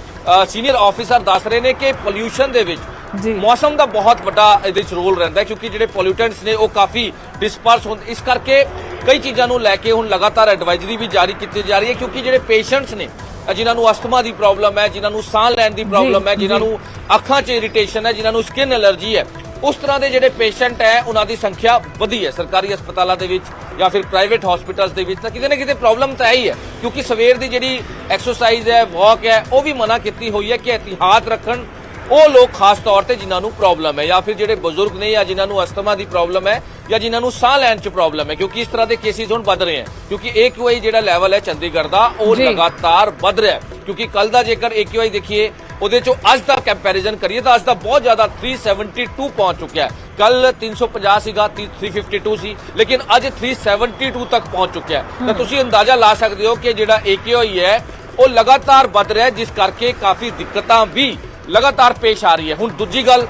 Speaker 5: ਸੀਨੀਅਰ ਆਫੀਸਰ ਦੱਸ ਰਹੇ ਨੇ ਕਿ ਪੋਲੂਸ਼ਨ ਦੇ ਵਿੱਚ
Speaker 1: ਜੀ।
Speaker 5: ਮੌਸਮ ਦਾ ਬਹੁਤ ਵੱਡਾ ਇਹਦੇ ਵਿੱਚ ਰੋਲ ਰਹਿੰਦਾ ਹੈ ਕਿਉਂਕਿ ਜਿਹੜੇ ਪੋਲਿਊਟੈਂਟਸ ਨੇ ਉਹ ਕਾਫੀ ਡਿਸਪਰਸ ਹੁੰਦੇ ਇਸ ਕਰਕੇ ਕਈ ਚੀਜ਼ਾਂ ਨੂੰ ਲੈ ਕੇ ਹੁਣ ਲਗਾਤਾਰ ਐਡਵਾਈਜ਼ਰੀ ਵੀ ਜਾਰੀ ਕੀਤੀ ਜਾ ਰਹੀ ਹੈ ਕਿਉਂਕਿ ਜਿਹੜੇ ਪੇਸ਼ੈਂਟਸ ਨੇ ਜਿਨ੍ਹਾਂ ਨੂੰ ਅਸਥਮਾ ਦੀ ਪ੍ਰੋਬਲਮ ਹੈ ਜਿਨ੍ਹਾਂ ਨੂੰ ਸਾਹ ਲੈਣ ਦੀ ਪ੍ਰੋਬਲਮ ਹੈ ਜਿਨ੍ਹਾਂ ਨੂੰ ਅੱਖਾਂ 'ਚ ਇਰੀਟੇਸ਼ਨ ਹੈ ਜਿਨ੍ਹਾਂ ਨੂੰ ਸਕਿਨ ਐਲਰਜੀ ਹੈ ਉਸ ਤਰ੍ਹਾਂ ਦੇ ਜਿਹੜੇ ਪੇਸ਼ੈਂਟ ਹੈ ਉਹਨਾਂ ਦੀ ਸੰਖਿਆ ਵਧੀ ਹੈ ਸਰਕਾਰੀ ਹਸਪਤਾਲਾਂ ਦੇ ਵਿੱਚ ਜਾਂ ਫਿਰ ਪ੍ਰਾਈਵੇਟ ਹਸਪੀਟਲਸ ਦੇ ਵਿੱਚ ਤਾਂ ਕਿਤੇ ਨਾ ਕਿਤੇ ਪ੍ਰੋਬਲਮ ਤਾਂ ਹੈ ਹੀ ਹੈ ਕਿਉਂਕਿ ਸਵੇਰ ਦੀ ਜਿਹੜੀ ਐਕਸਰਸਾਈਜ਼ ਹੈ ਵਾਕ ਹੈ ਉਹ ਵੀ ਮਨਾ ਕੀਤੀ ਹੋਈ ਹੈ ਕਿ ਇਤਿਹਾਤ ਰੱਖਣ ਉਹ ਲੋਕ ਖਾਸ ਤੌਰ ਤੇ ਜਿਨ੍ਹਾਂ ਨੂੰ ਪ੍ਰੋਬਲਮ ਹੈ ਜਾਂ ਫਿਰ ਜਿਹੜੇ ਬਜ਼ੁਰਗ ਨੇ ਜਾਂ ਜਿਨ੍ਹਾਂ ਨੂੰ ਅਸਥਮਾ ਦੀ ਪ੍ਰੋਬਲਮ ਹੈ ਜਾਂ ਜਿਨ੍ਹਾਂ ਨੂੰ ਸਾਹ ਲੈਣ 'ਚ ਪ੍ਰੋਬਲਮ ਹੈ ਕਿਉਂਕਿ ਇਸ ਤਰ੍ਹਾਂ ਦੇ ਕੇਸਿਸ ਹੁਣ ਵੱਧ ਰਹੇ ਹਨ ਕਿਉਂਕਿ AQI ਜਿਹੜਾ ਲੈਵਲ ਹੈ ਚੰਡੀਗੜ੍ਹ ਦਾ ਉਹ। ਲਗਾਤਾਰ ਵੱਧ ਰਿਹਾ ਹੈ ਕਿਉਂਕਿ ਕੱਲ ਦਾ ਜੇਕਰ AQI ਦੇਖੀਏ ਉਹਦੇ ਚੋਂ ਅੱਜ ਦਾ ਕੰਪੈਰੀਜ਼ਨ ਕਰੀਏ ਤਾਂ ਅੱਜ ਦਾ ਬਹੁਤ ਜ਼ਿਆਦਾ 372 ਪਹੁੰਚ ਚੁੱਕਿਆ ਹੈ। ਕੱਲ 350 ਸੀਗਾ 352 ਸੀ ਲੇਕਿਨ ਅੱਜ 372 ਤੱਕ ਪਹੁੰਚ ਚੁੱਕਿਆ ਹੈ। ਤਾਂ ਤੁਸੀਂ ਅੰਦਾਜ਼ਾ ਲਾ ਸਕਦੇ ਹੋ ਕਿ ਜਿਹੜਾ AQI ਹੈ ਉਹ ਲਗਾਤਾਰ ਵੱਧ ਰਿਹਾ ਜਿਸ ਕਰਕੇ ਕਾਫੀ ਦਿੱਕਤਾਂ ਵੀ ਲਗਾਤਾਰ ਪੇਸ਼ ਆ ਰਹੀ ਹੈ ਹੁਣ ਦੂਜੀ ਗੱਲ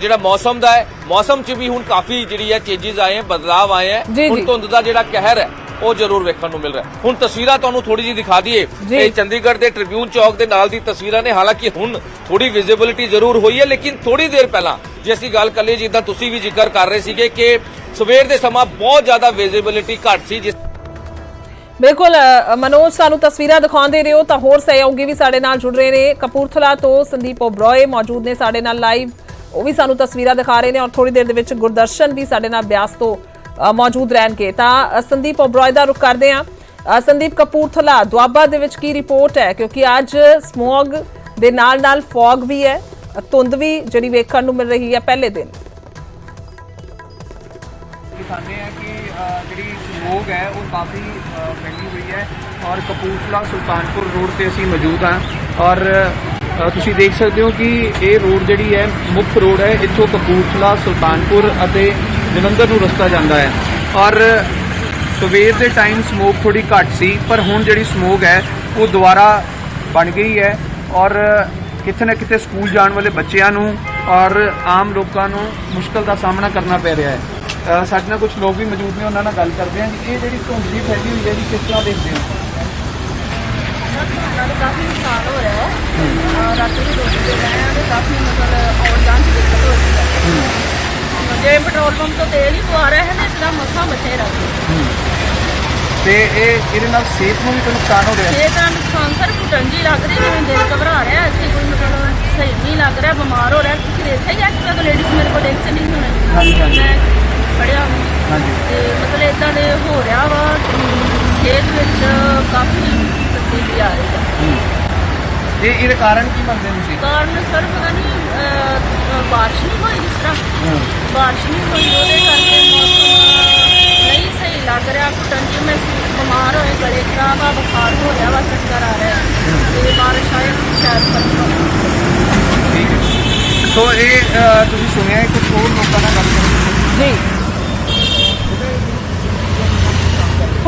Speaker 5: ਜਿਹੜਾ ਮੌਸਮ ਦਾ ਹੈ ਮੌਸਮ 'ਚ ਵੀ ਹੁਣ ਕਾਫੀ ਜਿਹੜੀ ਹੈ ਚੇਂਜਸ ਆਏ ਹੈ ਬਦਲਾਅ ਆਏ
Speaker 1: ਜੀ,
Speaker 5: ਹੁਣ। ਧੁੰਦ ਦਾ ਜਿਹੜਾ ਕਹਿਰ ਹੈ ਉਹ ਜ਼ਰੂਰ ਵੇਖਣ ਨੂੰ ਮਿਲ ਰਿਹਾ ਹੈ। ਹੁਣ ਤਸਵੀਰਾਂ ਤੁਹਾਨੂੰ ਥੋੜੀ ਜਿਹੀ ਦਿਖਾ ਦਈਏ
Speaker 1: ਜੀ।
Speaker 5: ਇਹ ਚੰਡੀਗੜ੍ਹ ਦੇ ਟ੍ਰਿਬਿਊਨ ਚੌਕ ਦੇ ਨਾਲ ਦੀ ਤਸਵੀਰਾਂ ਨੇ ਹਾਲਾਂਕਿ ਹੁਣ ਥੋੜੀ ਵਿਜ਼ਿਬਿਲਿਟੀ ਜ਼ਰੂਰ ਹੋਈ ਹੈ ਲੇਕਿਨ ਥੋੜੀ ਦੇਰ ਪਹਿਲਾਂ ਜੇ ਅਸੀਂ ਗੱਲ ਕਰ ਲਈਏ ਜਿੱਦਾਂ ਤੁਸੀਂ ਵੀ ਜ਼ਿਕਰ ਕਰ ਰਹੇ ਸੀਗੇ ਕਿ ਸਵੇਰ ਦੇ ਸਮਾਂ ਬਹੁਤ ਜ਼ਿਆਦਾ ਵਿਜ਼ਿਬਿਲਿਟੀ ਘੱਟ ਸੀ ਜਿਸ
Speaker 1: ਬਿਲਕੁਲ ਮਨੋਜ ਸਾਨੂੰ ਤਸਵੀਰਾਂ ਦਿਖਾਉਂਦੇ ਰਹੋ ਤਾਂ ਹੋਰ ਸਹਿਯੋਗੀ ਵੀ ਸਾਡੇ ਨਾਲ ਜੁੜ ਰਹੇ ਨੇ ਕਪੂਰਥਲਾ ਤੋਂ ਸੰਦੀਪ ਓਬਰੋਏ ਮੌਜੂਦ ਨੇ ਸਾਡੇ ਨਾਲ ਲਾਈਵ ਉਹ ਵੀ ਸਾਨੂੰ ਤਸਵੀਰਾਂ ਦਿਖਾ ਰਹੇ ਨੇ ਔਰ ਥੋੜੀ ਦੇਰ ਦੇ ਵਿੱਚ ਗੁਰਦਰਸ਼ਨ ਵੀ ਸਾਡੇ ਨਾਲ ਬਿਆਸ ਤੋਂ ਮੌਜੂਦ ਰਹਿਣਗੇ। ਤਾਂ ਸੰਦੀਪ ਓਬਰੋਏ ਦਾ ਰੁਖ ਕਰਦੇ ਹਾਂ। ਸੰਦੀਪ ਕਪੂਰਥਲਾ ਦੁਆਬਾ ਦੇ ਵਿੱਚ ਕੀ ਰਿਪੋਰਟ ਹੈ? ਕਿਉਂਕਿ ਅੱਜ ਸਮੋਗ ਦੇ ਨਾਲ ਨਾਲ ਫੌਗ ਵੀ ਹੈ। ਧੁੰਦ ਵੀ ਜਿਹੜੀ ਵੇਖਣ ਨੂੰ ਮਿਲ ਰਹੀ ਹੈ ਪਹਿਲੇ ਦਿਨ।
Speaker 3: ਦਿਖਾਉਂਦੇ ਆ ਕਿ ਜਿਹੜੀ ਸਮੋਗ ਹੈ ਉਹ ਕਾਫੀ ਅ, ਫੈਲੀ ਹੋਈ ਹੈ ਔਰ ਕਪੂਰਥਲਾ ਸੁਲਤਾਨਪੁਰ ਰੋਡ ਤੇ ਅਸੀਂ ਮੌਜੂਦ ਹਾਂ। ਔਰ ਤੁਸੀਂ ਦੇਖ ਸਕਦੇ ਹੋ ਕਿ ਇਹ ਰੋਡ ਜਿਹੜੀ ਹੈ ਮੁੱਖ ਰੋਡ ਹੈ ਇੱਥੋਂ ਕਪੂਰਥਲਾ ਸੁਲਤਾਨਪੁਰ ਅਤੇ ਜਲੰਧਰ ਨੂੰ ਰਸਤਾ ਜਾਂਦਾ ਹੈ। ਔਰ ਸਵੇਰ ਦੇ ਟਾਈਮ ਸਮੋਗ ਥੋੜੀ ਘੱਟ ਸੀ ਪਰ ਹੁਣ ਜਿਹੜੀ ਸਮੋਗ ਹੈ ਉਹ ਦੁਬਾਰਾ ਬਣ ਗਈ ਹੈ ਔਰ ਕਿਤੇ ਨਾ ਕਿਤੇ ਸਕੂਲ ਜਾਣ ਵਾਲੇ ਬੱਚਿਆਂ ਨੂੰ ਔਰ ਆਮ ਲੋਕਾਂ ਨੂੰ ਮੁਸ਼ਕਲ ਦਾ ਸਾਹਮਣਾ ਕਰਨਾ ਪੈ ਰਿਹਾ ਹੈ। ਸਾਡੇ ਨਾਲ ਕੁਝ ਲੋਕ ਵੀ ਮੌਜੂਦ ਨੇ ਉਹਨਾਂ ਨਾਲ ਗੱਲ ਕਰਦੇ ਹਾਂ ਕਿ ਇਹ ਜਿਹੜੀ ਧੁੰਦ ਦੀ ਫੈਲੀ ਹੋਈ ਹੈ ਜੀ ਕਿਸ ਤਰ੍ਹਾਂ ਦੇਖਦੇ ਹੋ?
Speaker 6: ਕਾਫੀ ਨੁਕਸਾਨ ਹੋ ਰਿਹਾ ਹੈ। ਰਾਤੀ ਵੀ ਰੋਟੀ ਦੇ ਰਹੇ ਆ ਤੇ ਕਾਫੀ ਮਤਲਬ ਆਉਣ ਜਾਣ ਦੀ ਦਿੱਕਤ ਹੋ ਰਹੀ ਹੈ। ਜੇ ਪੈਟਰੋਲ ਪੰਪ ਤੋਂ ਤੇਲ ਹੀ ਪਵਾ ਰਹੇ ਇਸ ਦਾ ਮਸਾ ਬਚੇ ਰਹੇ
Speaker 3: ਤੇ ਇਹ ਇਹਦੇ ਨਾਲ ਸਿਹਤ ਨੂੰ ਵੀ ਕੋਈ ਨੁਕਸਾਨ ਹੋ ਰਿਹਾ? ਹੈ
Speaker 6: ਇਹ ਤਾਂ ਨੁਕਸਾਨ ਸਰ ਘੁਟਣ ਜੀ ਲੱਗ ਰਹੀ ਜਿਵੇਂ ਦਿਲ ਘਬਰਾ ਰਿਹਾ ਐਸੀ ਕੋਈ ਮਤਲਬ ਸਹੀ ਨਹੀਂ ਲੱਗ ਰਿਹਾ ਬਿਮਾਰ ਹੋ ਰਿਹਾ ਤੁਸੀਂ ਦੇਖਿਆ ਹੀ ਅੱਜ ਤੱਕ ਲੇਡੀਜ਼ ਮੇਰੇ ਕੋਲ ਦੇਖ ਚਲੀ
Speaker 3: ਹਾਂਜੀ, ਹਾਂਜੀ।
Speaker 6: ਮੈਂ ਪੜਿਆ
Speaker 7: ਹਾਂਜੀ।
Speaker 6: ਤੇ ਮਤਲਬ ਇਦਾਂ ਦੇ ਹੋ ਰਿਹਾ ਵਾ ਸਿਹਤ ਵਿੱਚ ਕਾਫੀ ਤਬਦੀਲੀ ਆ ਰਹੀ ਹੈ।
Speaker 7: ਇਹ ਇਹਦੇ ਕਾਰਨ ਕੀ ਮੰਨਦੇ ਤੁਸੀਂ
Speaker 6: ਕਾਰਨ ਸਰ ਪਤਾ ਨਹੀਂ ਅਹ, ਬਾਰਿਸ਼ ਨਹੀਂ ਹੋਈ ਇਸ ਤਰ੍ਹਾਂ? ਬਾਰਿਸ਼ ਨਹੀਂ ਹੋਈ ਉਹਦੇ ਕਰਕੇ ਮੌਸਮ ਨਹੀਂ ਸਹੀ ਲੱਗ ਰਿਹਾ। ਘੁੱਟਣ ਚ ਮਹਿਸੂਸ ਬਿਮਾਰ ਹੋਏ ਗਲੇ ਖਰਾਬ ਆ ਬੁਖਾਰ ਹੋ ਰਿਹਾ ਵਾ ਚੱਕਰ ਆ ਰਿਹਾ। ਤੇ ਬਾਰਿਸ਼ ਆਏ ਸ਼ਾਇਦ ਫ਼ਰਕ ਹੋਵੇ
Speaker 7: ਸੋ ਇਹ ਤੁਸੀਂ ਸੁਣਿਆ ਹੈ ਕੁਝ ਹੋਰ ਲੋਕਾਂ ਨਾਲ ਗੱਲ ਕਰਦੇ
Speaker 1: ਜੀ।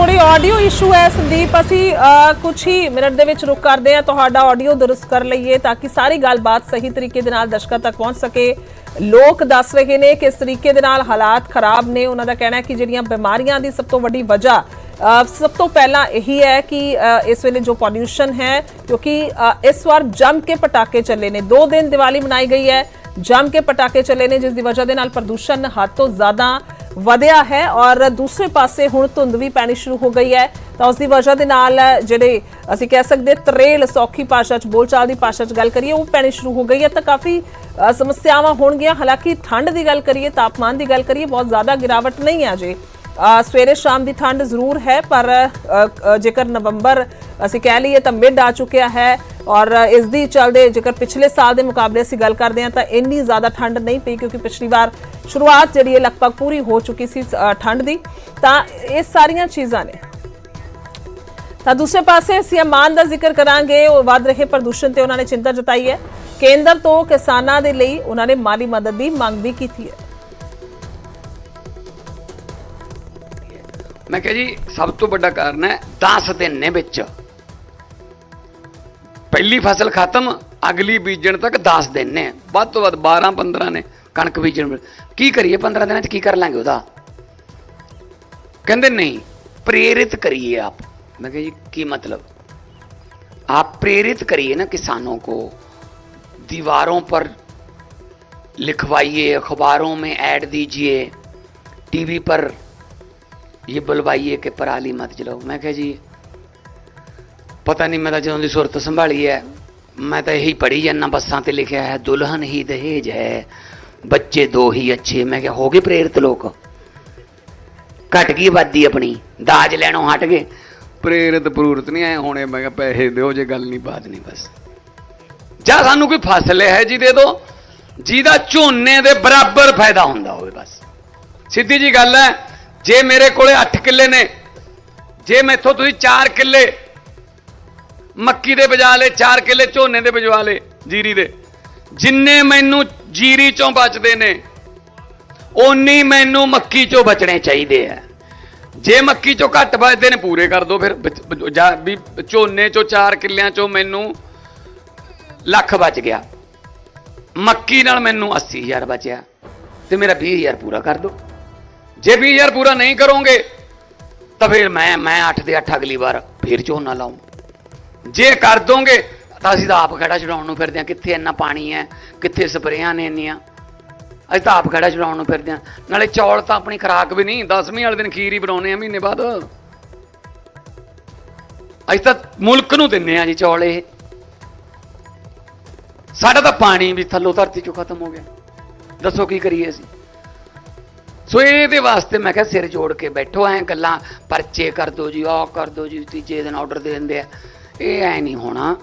Speaker 1: ਥੋੜੀ ਆਡੀਓ ਇਸ਼ੂ ਹੈ ਸੰਦੀਪ ਅਸੀਂ ਅ, ਹੀ ਮਿੰਟ ਦੇ ਵਿੱਚ ਰੁਕ ਕਰਦੇ ਹਾਂ ਤੁਹਾਡਾ ਆਡੀਓ ਦੁਰਸਤ ਕਰ ਲਈਏ ਤਾਂ ਕਿ ਸਾਰੀ ਗੱਲਬਾਤ ਸਹੀ ਤਰੀਕੇ ਦੇ ਨਾਲ ਦਰਸ਼ਕਾਂ ਤੱਕ ਪਹੁੰਚ ਸਕੇ। ਲੋਕ ਦੱਸ ਰਹੇ ਨੇ ਕਿ ਇਸ ਤਰੀਕੇ ਦੇ ਨਾਲ ਹਾਲਾਤ ਖਰਾਬ ਨੇ। ਉਹਨਾਂ ਦਾ ਕਹਿਣਾ ਹੈ ਕਿ ਜਿਹੜੀਆਂ ਬਿਮਾਰੀਆਂ ਦੀ ਸਭ ਤੋਂ ਵੱਡੀ ਵਜ੍ਹਾ ਸਭ ਤੋਂ ਪਹਿਲਾਂ ਇਹੀ ਹੈ ਕਿ ਇਸ ਵੇਲੇ ਜੋ ਪੋਲਿਊਸ਼ਨ ਹੈ ਕਿਉਂਕਿ ਇਸ ਵਾਰ ਜੰਮ ਕੇ ਪਟਾਕੇ ਚੱਲੇ ਨੇ। ਦੋ ਦਿਨ ਦੀਵਾਲੀ ਮਨਾਈ ਗਈ ਹੈ ਜੰਮ ਕੇ ਪਟਾਕੇ ਚੱਲੇ ਨੇ ਜਿਸ ਦੀ ਵਜ੍ਹਾ ਦੇ ਨਾਲ ਪ੍ਰਦੂਸ਼ਣ ਹੱਦ ਤੋਂ ਜ਼ਿਆਦਾ ਵਧਿਆ ਹੈ ਔਰ ਦੂਸਰੇ ਪਾਸੇ ਹੁਣ ਧੁੰਦ ਵੀ ਪੈਣੀ ਸ਼ੁਰੂ ਹੋ ਗਈ ਹੈ। ਤਾਂ ਉਸ ਦੀ ਵਜ੍ਹਾ ਦੇ ਨਾਲ ਜਿਹੜੇ ਅਸੀਂ ਕਹਿ ਸਕਦੇ ਤਰੇਲ ਸੌਖੀ ਭਾਸ਼ਾ ਚ ਬੋਲਚਾਲ ਦੀ ਭਾਸ਼ਾ ਚ ਗੱਲ ਕਰੀਏ, ਉਹ ਪੈਣੀ ਸ਼ੁਰੂ ਹੋ ਗਈ ਹੈ। ਤਾਂ ਕਾਫੀ ਸਮੱਸਿਆਵਾਂ ਹੋਣਗੀਆਂ। ਹਾਲਾਂਕਿ ਠੰਡ ਦੀ ਗੱਲ ਕਰੀਏ, ਤਾਪਮਾਨ ਦੀ ਗੱਲ ਕਰੀਏ, ਬਹੁਤ ਜ਼ਿਆਦਾ ਗਿਰਾਵਟ ਨਹੀਂ ਹੈ ਜੇ ਸਵੇਰੇ ਸ਼ਾਮ ਦੀ ਠੰਡ ਜ਼ਰੂਰ ਹੈ, ਪਰ ਜੇਕਰ ਨਵੰਬਰ ਅਸੀਂ ਕਹਿ ਲਈਏ ਤਾਂ ਮਿਡ ਆ ਚੁੱਕਿਆ ਹੈ ਔਰ ਇਸ ਦੀ ਚੱਲਦੇ ਜੇਕਰ ਪਿਛਲੇ ਸਾਲ ਦੇ ਮੁਕਾਬਲੇ ਅਸੀਂ ਗੱਲ ਕਰਦੇ ਹਾਂ ਤਾਂ ਇੰਨੀ ਜ਼ਿਆਦਾ ਠੰਡ ਨਹੀਂ ਪਈ ਕਿਉਂਕਿ ਪਿਛਲੀ ਵਾਰ ਸ਼ੁਰੂਆਤ ਜਿਹੜੀ ਹੈ ਲਗਭਗ ਪੂਰੀ ਹੋ ਚੁੱਕੀ ਸੀ ਠੰਡ ਦੀ, ਤਾਂ ਇਹ ਸਾਰੀਆਂ ਚੀਜ਼ਾਂ ਨੇ। ਤਾਂ ਦੂਸਰੇ ਪਾਸੇ ਅਸੀਂ ਮਾਨ ਦਾ ਜ਼ਿਕਰ ਕਰਾਂਗੇ, ਉਹ ਵੱਧ ਰਹੇ ਪ੍ਰਦੂਸ਼ਣ ਤੇ ਉਹਨਾਂ ਨੇ ਚਿੰਤਾ ਜਤਾਈ ਹੈ। ਕੇਂਦਰ ਤੋਂ ਕਿਸਾਨਾਂ ਦੇ ਲਈ ਉਹਨਾਂ ਨੇ ਮਾਲੀ ਮਦਦ ਦੀ ਮੰਗ ਵੀ ਕੀਤੀ ਹੈ।
Speaker 8: ਮੈਂ ਕਿਹਾ ਜੀ, ਸਭ ਤੋਂ ਵੱਡਾ ਕਾਰਨ ਹੈ 10 ਦਿਨ ਨੇ ਵਿੱਚ। ਪਹਿਲੀ ਫਸਲ ਖਤਮ, ਅਗਲੀ ਬੀਜਣ ਤੱਕ 10 ਦਿਨ ਨੇ। ਵੱਧ ਤੋਂ ਵੱਧ 12 15 ਨੇ। ਕਣਕ ਬੀਜਣ ਵੇਲੇ। ਕੀ ਕਰੀਏ 15 ਦਿਨਾਂ ਚ ਕੀ ਕਰ ਲਾਂਗੇ ਉਹਦਾ ਕਹਿੰਦੇ ਨਹੀਂ प्रेरित करिए आप मैं कहा जी की मतलब आप प्रेरित करिए ना किसानों को दीवारों पर लिखवाइए अखबारों में ऐड दीजिए टीवी पर ये बुलवाइए कि पराली मत जलाओ मैं कहा जी ਪਤਾ ਨਹੀਂ ਮੈਂ ਤਾਂ ਜਦੋਂ ਦੀ ਸੁਰਤ ਸੰਭਾਲੀ ਹੈ ਮੈਂ ਤਾਂ ਇਹੀ ਪੜ੍ਹੀ ਜਾਂਦਾ ਬੱਸਾਂ ਤੇ ਲਿਖਿਆ ਹੈ ਦੁਲਹਨ ਹੀ ਦਹੇਜ ਹੈ ਬੱਚੇ ਦੋ ਹੀ ਅੱਛੇ। ਮੈਂ ਕਿਹਾ, ਹੋ ਗਏ ਪ੍ਰੇਰਿਤ ਲੋਕ। ਘਟ ਗਈ ਆਬਾਦੀ ਆਪਣੀ? ਦਾਜ ਲੈਣੋਂ ਹਟ ਗਏ। ਪ੍ਰੇਰਿਤ ਪ੍ਰੂਰਤ ਨਹੀਂ ਆਏ ਹੋਣੇ। ਮੈਂ ਕਿਹਾ, ਪੈਸੇ ਦਿਓ, ਜੇ ਗੱਲ ਨਹੀਂ, ਬਾਤ ਨਹੀਂ, ਬਸ। ਜਾਂ ਸਾਨੂੰ ਕੋਈ ਫਸਲ ਹੈ ਜੀ ਦੇ ਦਿਓ ਜਿਹਦਾ ਝੋਨੇ ਦੇ ਬਰਾਬਰ ਫਾਇਦਾ ਹੁੰਦਾ ਹੋਵੇ, ਬਸ। ਸਿੱਧੀ ਜੀ ਗੱਲ ਹੈ, ਜੇ ਮੇਰੇ ਕੋਲੇ 8 ਕਿੱਲੇ ਨੇ, ਜੇ ਮੈਥੋਂ ਤੁਸੀਂ 4 ਕਿੱਲੇ ਮੱਕੀ ਦੇ ਬਜਾ ਲਏ 4 ਕਿੱਲੇ ਝੋਨੇ ਦੇ ਬਜਵਾ ਲਏ, ਜੀਰੀ ਦੇ, ਜਿੰਨੇ ਮੈਨੂੰ ਜੀਰੀ ਚੋਂ ਬਚਦੇ ਨੇ। ਓਨੀ ਮੈਨੂੰ ਮੱਕੀ ਚੋਂ ਬਚਣੇ ਚਾਹੀਦੇ ਆ। ਜੇ ਮੱਕੀ ਚੋਂ ਘੱਟ ਬਚਦੇ ਨੇ, ਪੂਰੇ ਕਰ ਦਿਓ ਫਿਰ। ਜਾਂ ਵੀ ਝੋਨੇ ਚੋਂ 4 ਕਿੱਲਿਆਂ ਚੋਂ ਮੈਨੂੰ ਲੱਖ ਬਚ ਗਿਆ। ਮੱਕੀ ਨਾਲ ਮੈਨੂੰ 80000 ਬਚਿਆ। ਤੇ ਮੇਰਾ 20000 ਪੂਰਾ ਕਰ ਦਿਓ ਜੇ 20000 ਪੂਰਾ ਨਹੀਂ ਕਰੋਗੇ, ਤਾਂ ਫਿਰ ਮੈਂ ਮੈਂ 8 ਦੇ 8 ਅਗਲੀ ਵਾਰ ਫਿਰ ਝੋਨਾ ਲਾਉਂ ਜੇ ਕਰ ਦੋਗੇ ਤਾਂ ਅਸੀਂ ਤਾਂ ਆਪ ਖੜਾ ਚੜਾਉਣ ਨੂੰ ਫਿਰਦੇ ਆ ਕਿੱਥੇ ਇੰਨਾ ਪਾਣੀ ਹੈ, ਕਿੱਥੇ ਸਪਰੇਆਂ ਨੇ ਇੰਨੀਆਂ। ਅਸੀਂ ਤਾਂ ਆਪ ਖੜਾ ਚੜਾਉਣ ਨੂੰ ਫਿਰਦੇ ਆ ਨਾਲੇ ਚੌਲ ਤਾਂ ਆਪਣੀ ਖਰਾਕ ਵੀ ਨਹੀਂ 10ਵੀਂ ਵਾਲੇ ਦਿਨ ਖੀਰ ਹੀ ਬਣਾਉਨੇ ਆ ਮਹੀਨੇ ਬਾਅਦ। ਅਸੀਂ ਤਾਂ ਮੁਲਕ ਨੂੰ ਦਿੰਨੇ ਆ ਜੀ ਚੌਲ ਇਹ। ਸਾਡਾ ਤਾਂ ਪਾਣੀ ਵੀ ਥੱਲੋਂ ਧਰਤੀ ਚੋਂ ਖਤਮ ਹੋ ਗਿਆ। ਦੱਸੋ ਕੀ ਕਰੀਏ ਅਸੀਂ? ਸੋ ਇਹਦੇ ਵਾਸਤੇ ਮੈਂ ਕਿਹਾ ਸਿਰ ਜੋੜ ਕੇ ਬੈਠੋ, ਐ ਗੱਲਾਂ ਪਰਚੇ ਕਰ ਦੋ ਜੀ, ਆਹ ਕਰ ਦੋ ਜੀ, ਤੀਜੇ ਦਿਨ ਆਰਡਰ ਦੇ ਦਿੰਦੇ ਆ। ਇਹ ਐ ਨਹੀਂ ਹੋਣਾ।